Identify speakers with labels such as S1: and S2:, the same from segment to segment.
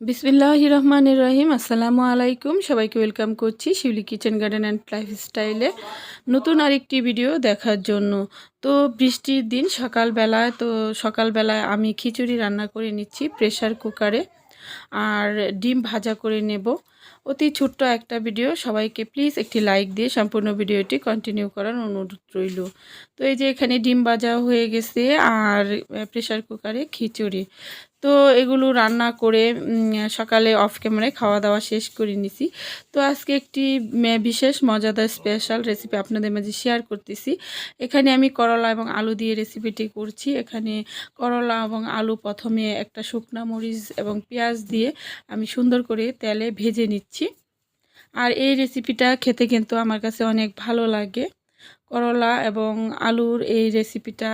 S1: বিসমিল্লাহ রহমান রহিম, আসসালামু আলাইকুম। সবাইকে ওয়েলকাম করছি শিউলি কিচেন গার্ডেন অ্যান্ড লাইফস্টাইলে নতুন আরেকটি ভিডিও দেখার জন্য। তো বৃষ্টির দিন সকালবেলায়, তো সকালবেলায় আমি খিচুড়ি রান্না করে নিচ্ছি প্রেশার কুকারে আর ডিম ভাজা করে নেব। অতি ছোট্ট একটা ভিডিও, সবাইকে প্লিজ একটি লাইক দিয়ে সম্পূর্ণ ভিডিওটি কন্টিনিউ করার অনুরোধ রইল। তো এই যে এখানে ডিম ভাজা হয়ে গেছে আর প্রেশার কুকারে খিচুড়ি। তো এগুলো রান্না করে সকালে অফ ক্যামেরায় খাওয়া দাওয়া শেষ করে নিছি। তো আজকে একটি বিশেষ মজাদার স্পেশাল রেসিপি আপনাদের মাঝে শেয়ার করতেছি। এখানে আমি করলা এবং আলু দিয়ে রেসিপিটি করছি। এখানে করলা এবং আলু প্রথমে একটা শুকনা মরিচ এবং পেঁয়াজ দিয়ে আমি সুন্দর করে তেলে ভেজে নিচ্ছি। আর এই রেসিপিটা খেতে কিন্তু আমার কাছে অনেক ভালো লাগে। করলা এবং আলুর এই রেসিপিটা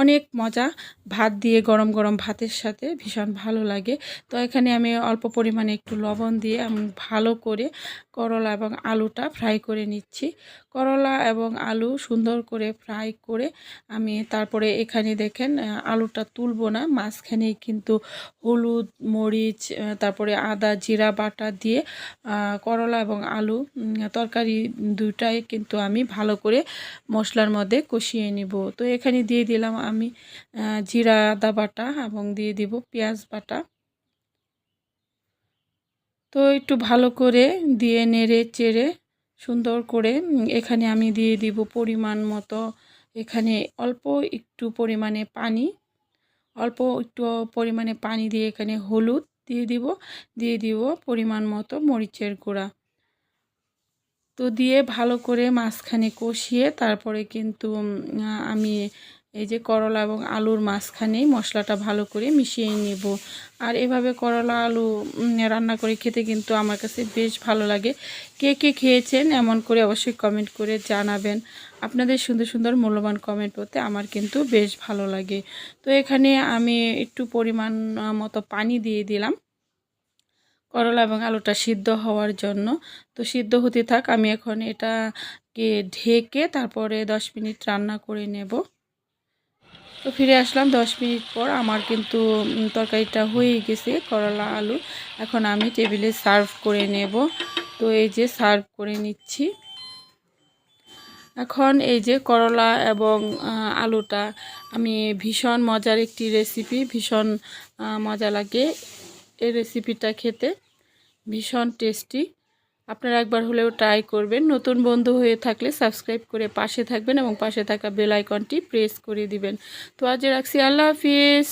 S1: অনেক মজা। ভাত দিয়ে গরম গরম ভাতের সাথে ভীষণ ভালো লাগে। তো এখানে আমি অল্প পরিমাণে একটু লবণ দিয়ে আমি ভালো করে করলা এবং আলুটা ফ্রাই করে নিচ্ছি। করলা এবং আলু সুন্দর করে ফ্রাই করে আমি তারপরে এখানে দেখেন আলুটা তুলবো না। মাঝখানেই কিন্তু হলুদ, মরিচ তারপরে আদা, জিরা, বাটা দিয়ে করলা এবং আলু তরকারি দুটাই কিন্তু আমি ভালো করে মশলার মধ্যে কষিয়ে নিব। তো এখানে দিয়ে দিলাম আমি জিরা, আদা বাটা এবং দিয়ে দিব পেঁয়াজ বাটা। তো একটু ভালো করে দিয়ে নেড়ে চেড়ে সুন্দর করে এখানে আমি দিয়ে দিব পরিমাণ মতো, এখানে অল্প একটু পরিমাণে পানি, অল্প একটু পরিমাণে পানি দিয়ে এখানে হলুদ দিয়ে দিব দিয়ে দিব পরিমাণ মতো মরিচের গুঁড়া। তো দিয়ে ভালো করে মাঝখানে কষিয়ে তারপরে কিন্তু আমি এই যে করলা এবং আলুর মাঝখানেই মশলাটা ভালো করে মিশিয়ে নেব। আর এভাবে করলা, আলু রান্না করে খেতে কিন্তু আমার কাছে বেশ ভালো লাগে। কে কে খেয়েছেন এমন করে অবশ্যই কমেন্ট করে জানাবেন। আপনাদের সুন্দর সুন্দর মূল্যবান কমেন্ট করতে আমার কিন্তু বেশ ভালো লাগে। তো এখানে আমি একটু পরিমাণ মতো পানি দিয়ে দিলাম। করলা এবং আলুটা সিদ্ধ হওয়ার জন্য। তো সিদ্ধ হতে থাক, আমি এখন এটাকে ঢেকে তারপরে দশ মিনিট রান্না করে নেব। তো ফিরে আসলাম, দশ মিনিট পর আমার কিন্তু তরকারিটা হয়ে গেছে, করলা, আলু। এখন আমি টেবিলে সার্ভ করে নেব। তো এই যে সার্ভ করে নিচ্ছি। এখন এই যে করলা এবং আলুটা, আমি ভীষণ মজার একটি রেসিপি, ভীষণ মজা লাগে এই রেসিপিটা খেতে। ভীষণ টেস্টি। আপনারা একবার হলেও ট্রাই করবেন। নতুন বন্ধু হয়ে থাকলে সাবস্ক্রাইব করে পাশে থাকবেন এবং পাশে থাকা বেল আইকনটি প্রেস করে দিবেন। তো আজ রাখছি। আল্লাহ হাফিজ।